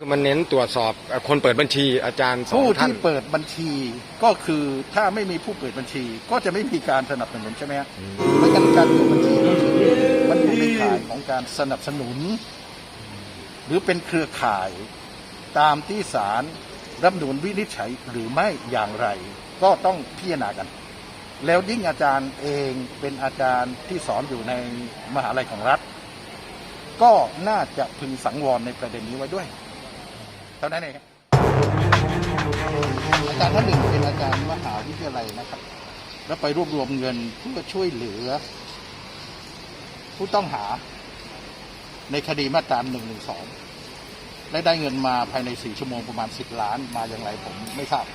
คือมันเน้นตรวจสอบคนเปิดบัญชีอาจารย์สองท่านผู้ที่เปิดบัญชีก็คือถ้าไม่มีผู้เปิดบัญชี ก็จะไม่มีการสนับสนุนใช่ไหมฮะเพราะงั้นการเปิดบัญชีมันอยู่ในข่ายของการสนับสนุน หรือเป็นเครือข่ายตามที่ศาลรัฐธรรมนูญวินิจฉัยหรือไม่อย่างไร ก็ต้องพิจารณากัน แล้วยิ่งอาจารย์เองเป็นอาจารย์ที่สอนอยู่ในมหาลัยของรัฐ ก็น่าจะพึงสังวรในประเด็นนี้ไว้ด้วย เท่านั้นเองอาจารย์ท่านหนึ่งเป็นอาจารย์มหาวิทยาลัยนะครับ แล้วไปรวบรวมเงินเพื่อช่วยเหลือ ผู้ต้องหา ในคดีมาตรา1นึและได้เงินมาภายใน4ชั่วโมงประมาณ10ล้านมาอย่างไรผมไม่ทราบ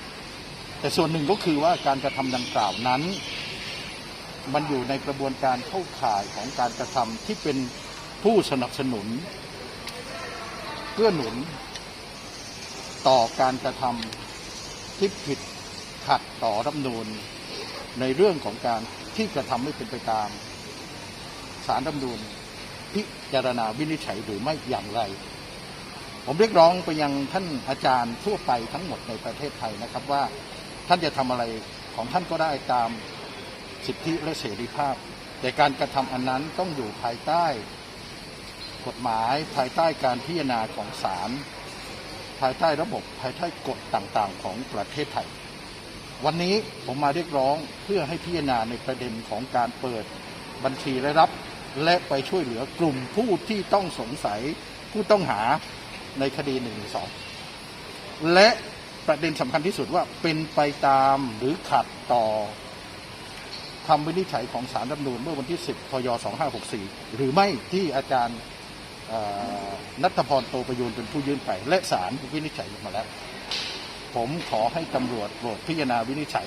แต่ส่วนหนึ่งก็คือว่าการกระทำดังกล่าวนั้น มันอยู่ในกระบวนการเข้าข่ายของการกระทำที่เป็นผู้สนับสนุนเพื่อหนุน ต่อการกระทำที่ผิดขัดต่อรัฐมนูญในเรื่องของการที่กระทำไม่เป็นไปตามสารรัฐมนูญพิจารณาวินิจฉัยหรือไม่อย่างไร ผมเรียกร้องไปยังท่านอาจารย์ทั่วไปทั้งหมดในประเทศไทยนะครับว่าท่านจะทำอะไรของท่านก็ได้ตามสิทธิและเสรีภาพ แต่การกระทำอันนั้นต้องอยู่ภายใต้ กฎหมายภายใต้การพิจารณาของศาล ภายใต้ระบบภายใต้กฎต่างๆ ของประเทศไทย วันนี้ผมมาเรียกร้องเพื่อให้พิจารณาในประเด็นของการเปิดบัญชีและรับ และไปช่วยเหลือกลุ่มผู้ที่ต้องสงสัยผู้ต้องหาในคดี1นึสองและประเด็นสำคัญที่สุดว่าเป็นไปตามหรือขัดต่อคำวินิจฉัยของสารรัฐมนูญเมื่อวันที่ 10 พย 2564 หรือไม่ที่อาจารย์ นัทพรโตประยูนเป็นผู้ยื่นไป และศาลวินิจฉัยออกมาแล้ว ผมขอให้ตำรวจโปรดพิจารณาวินิจฉัย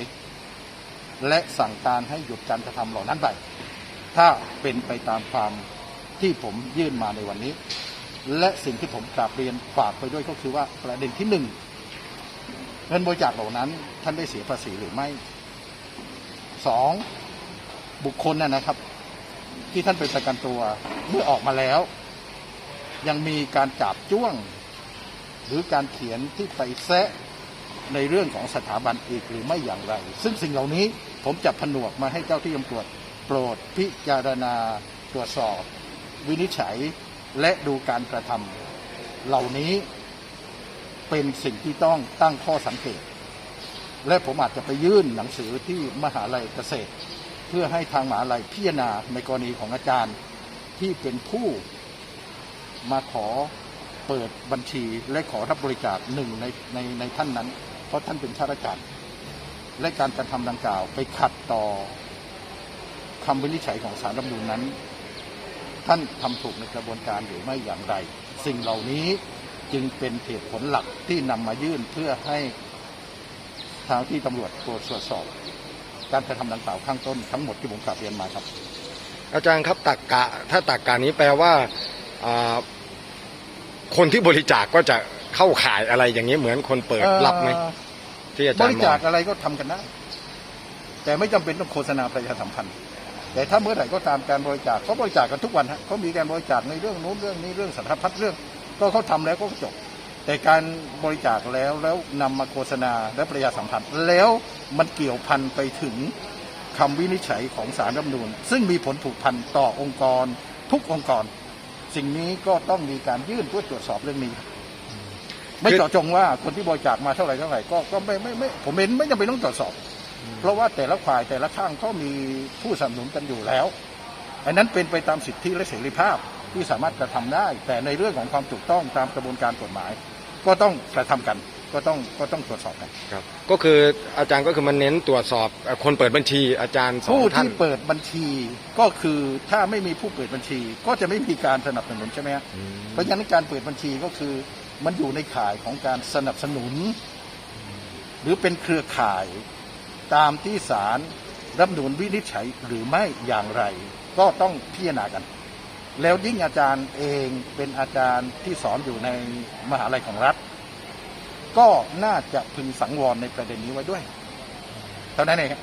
และสั่งการให้หยุดการกระทำเหล่านั้นไปถ้าเป็นไปตามความที่ผมยื่นมาในวันนี้ และสิ่งที่ผมกราบเรียนฝากไปด้วยก็คือว่าประเด็นที่หนึ่งเงินบริจาคเหล่านั้น ท่านได้เสียภาษีหรือไม่สองบุคคลน่ะนะครับ ที่ท่านไปประกันตัวเมื่อออกมาแล้ว ยังมีการจับจ้วง หรือการเขียนที่ไปแซะในเรื่องของสถาบันอีกหรือไม่อย่างไร ซึ่งสิ่งเหล่านี้ผมจะผนวกมาให้เจ้าที่ตำรวจโปรดพิจารณาตรวจสอบ วินิจฉัยและดูการกระทำเหล่านี้เป็นสิ่งที่ต้องตั้งข้อสังเกต และผมอาจจะไปยื่นหนังสือที่มหาลัยเกษตร เพื่อให้ทางมหาลัยพิจารณาในกรณีของอาจารย์ที่เป็นผู้ มาขอเปิดบัญชีและขอรับบริจาคหนึ่งในในในท่านนั้น เพราะท่านเป็นข้าราชการและการกระทำดังกล่าวไปขัดต่อคำวินิจฉัยของสารรัฐมนูญนั้น ท่านทำถูกในกระบวนการหรือไม่อย่างไร สิ่งเหล่านี้จึงเป็นเหตุผลหลักที่นำมายื่นเพื่อให้ทางที่ตำรวจตรวจสอบ การกระทำดังกล่าวข้างต้นทั้งหมดที่ผมกราบเรียนมาครับ อาจารย์ครับตักกะถ้าตักกะนี้แปลว่าอ่า คนที่บริจาคก็จะเข้าข่ายอะไรอย่างนี้เหมือนคนเปิดรับไหมเอ่อที่อาบจารย์ริมอจาคงอะไรก็ทำกันได้แต่ไม่จำเป็นต้องโฆษณาประชาสัมพันธ์ แต่ถ้าเมื่อไหร่ก็ตามการบริจาคเขาบริจาคกันทุกวันฮะเขามีการบริจาคในเรื่องนู้นเรื่องนี้เรื่องสารพัดเรื่อง ก็เขาทำแล้วก็จบ แต่การบริจาคแล้วแล้วนำมาโฆษณาและประชาสัมพันธ์ แล้วมันเกี่ยวพันไปถึงคำวินิจฉัยของสารรัฐธรรมนูญซึ่งมีผลผูกพันต่อองค์กร ทุกองค์กร สิ่งนี้ก็ต้องมีการยื่นเพื่อตรวจสอบเรื่องนี้ ไม่เจาะจงว่าคนที่บริจาคมาเท่าไหร่เท่าไหร่ก็ก็ไม่ไม่ไม่ผมเห็นไม่จำเป็นต้องตรวจสอบ เพราะว่าแต่ละฝ่ายแต่ละข้างก็มีผู้สนับสนุนกันอยู่แล้วอันนั้นเป็นไปตามสิทธิและเสรีภาพที่สามารถกระทำได้ แต่ในเรื่องของความถูกต้องตามกระบวนการกฎหมาย ก็ต้องกระทำกัน ก็ต้องก็ต้องตรวจสอบกันครับ ก็คืออาจารย์ก็คือมันเน้นตรวจสอบเอ่อคนเปิดบัญชีอาจารย์สองผู้ท่าน ที่เปิดบัญชีก็คือถ้าไม่มีผู้เปิดบัญชี ก็จะไม่มีการสนับสนุนใช่ไหมฮะอืมเพราะฉะนั้นการเปิดบัญชีก็คือมันอยู่ในข่ายของการสนับสนุน หรือเป็นเครือข่ายตามที่ศาลรัฐธรรมนูญวินิจฉัยหรือไม่อย่างไร ก็ต้องพิจารณากัน แล้วยิ่งอาจารย์เองเป็นอาจารย์ที่สอนอยู่ในมหาลัยของรัฐ ก็น่าจะพึงสังวรในประเด็นนี้ไว้ด้วย เท่านั้นเองครับ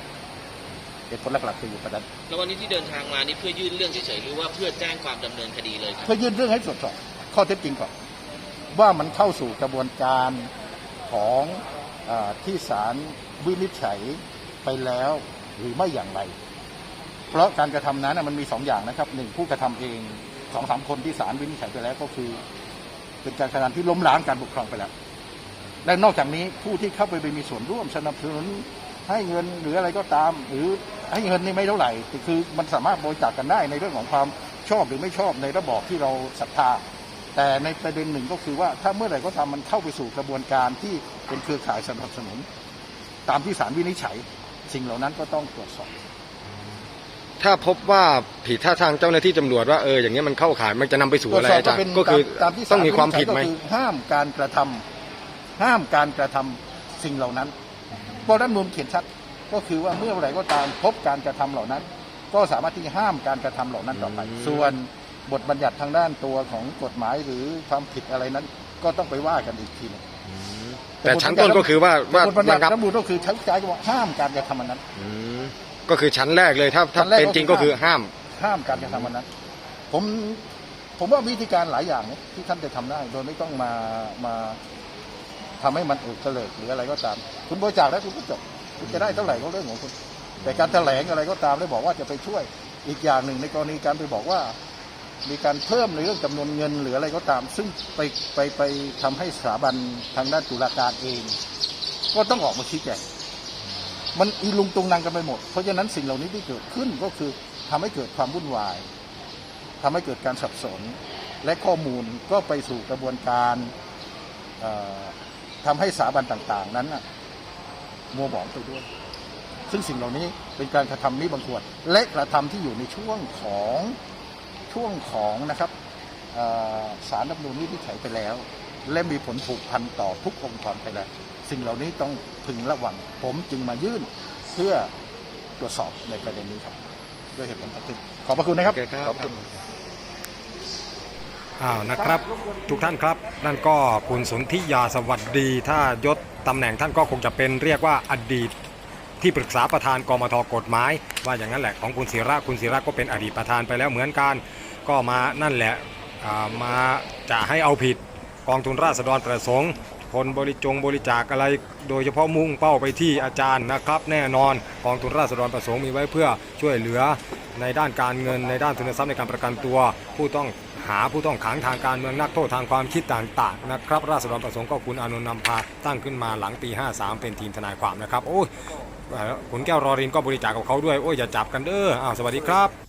เหตุผลหลักๆคืออยู่ประเด็นแล้ววันนี้ที่เดินทางมานี่เพื่อยื่นเรื่องเฉยๆหรือว่าเพื่อแจ้งความดำเนินคดีเลยครับเพื่อยื่นเรื่องให้ตรวจสอบข้อเท็จจริงก่อนว่ามันเข้าสู่กระบวนการของอาที่ศาลวินิจฉัยไปแล้วหรือไม่อย่างไร เพราะการกระทำนั้นนะมันมีสองอย่างนะครับหนึ่งผู้กระทำเองสองสามคนที่ศาลวินิจฉัยไปแล้วก็คือ เป็นการกระทำที่ล้มล้างการปกครองไปแล้ว และนอกจากนี้ผู้ที่เข้าไปมีส่วนร่วมสนับสนุนให้เงินหรืออะไรก็ตาม หรือให้เงินนี่ไม่เท่าไหร่แต่คือมันสามารถบริจาคกันได้ในเรื่องของความชอบหรือไม่ชอบในระบอบที่เราศรัทธา แต่ในประเด็นหนึ่งก็คือว่าถ้าเมื่อไหร่ก็ตามมันเข้าไปสู่กระบวนการที่เป็นเครือข่ายสนับสนุน ตามที่ศาลวินิจฉัย สิ่งเหล่านั้นก็ต้องตรวจสอบ ถ้าพบว่าผิดถ้าทางเจ้าหน้าที่ตำรวจว่าเอออย่างเงี้ยมันเข้าข่ายมันจะนำไปสู่อะไรอาจารย์ก็คือตามที่ศลต้องมีความผิดไหมวินิจฉัยก็คือห้ามการกระทำ ห้ามการกระทำสิ่งเหล่านั้นเพราะรัฐธรรมนูลเขียนชัดก็คือว่าเมื่อไหร่ก็ตามพบการกระทำเหล่านั้น ก็สามารถที่ห้ามการกระทำเหล่านั้นต่อไปอืมส่วนบทบัญญัติทางด้านตัวของกฎหมายหรือความผิดอะไรนั้น ก็ต้องไปว่ากันอีกทีหนึงแต่ชั้นต้นก็คือว่าว่าบทบัญญัระติงับรัฐธรรมนูลก็คือใช้ใจว่าห้ามการกระทำอันนั้นอืมก็คือชั้นแรกเลยถ้าถ้าชั้นแรกเป็นจริงก็คือห้ามห้ามการกระทำอันนั้น ผมผมว่าวิธีการหลายอย่างเนี่ยที่ท่านจะทำได้ โดยไม่ต้องมามา ทำให้มันเอกเกลิกหรืออะไรก็ตาม คุณบริจาคแล้วคุณก็จบคุณจะได้เท่าไหร่ก็เรื่องของคุณ แต่การแถลงอะไรก็ตามแล้บอกว่าจะไปช่วยอีกอย่างหนึ่งในกรณีการไปบอกว่า มีการเพิ่มในเรื่องจำนวนเงินหรืออะไรก็ตาม ซึ่งไปไปไปทำให้สถาบันทางด้านตุลาการเอง ก็ต้องออกมาชี้แจงมันอีลุงตุงนังกันไปหมด เพราะฉะนั้นสิ่งเหล่านี้ที่เกิดขึ้นก็คือทำให้เกิดความวุ่นวายทำให้เกิดการสับสน และข้อมูลก็ไปสู่กระบวนการ ทำให้สถาบันต่างๆ นั้นน่ะมัวหมองไปด้วย ซึ่งสิ่งเหล่านี้เป็นการกระทำนี้บังควรและกระทำที่อยู่ในช่วงของช่วงของนะครับเอ่อสารรัฐธรรมนูญวินิจฉัยไปแล้ว และมีผลผูกพันต่อทุกองค์กรไปแล้ว สิ่งเหล่านี้ต้องพึงระวัง ผมจึงมายื่นเพื่อตรวจสอบในประเด็นนี้ครับ ด้วยเหตุผลทั้งสิ้นขอบพระคุณนะครับโอเคครับขอบคุณ อ้าวนะครับ ทุกท่านครับ นั่นก็คุณสนธิยาสวัสดี ถ้ายศตำแหน่งท่านก็คงจะเป็นเรียกว่าอดีต ที่ปรึกษาประธานกมทกฎหมาย ว่าอย่างนั้นแหละของคุณศิระคุณศิระก็เป็นอดีตประธานไปแล้วเหมือนกัน ก็มานั่นแหละามาจะให้เอาผิดกองทุนราษฎรประสงค์ คนบริจงบริจาคอะไร โดยเฉพาะมุ่งเป้าไปที่อาจารย์นะครับ แน่นอนกองทุนราษฎรประสงค์มีไว้เพื่อช่วยเหลือในด้านการเงินในด้านทุนทรัพย์ในการประกันตัว ผู้ต้อง หาผู้ต้องขังทางการเมืองนักโทษทางความคิดต่างๆนะครับราษฎรประสงค์ก็คุณอานนนำพาตั้งขึ้นมาหลังปี 53 เป็นทีมทนายความนะครับโอ้ยขุนแก้วรอรินก็บริจาคกับเขาด้วยโอ้ยอย่าจับกันเด้ออ้าวสวัสดีครับ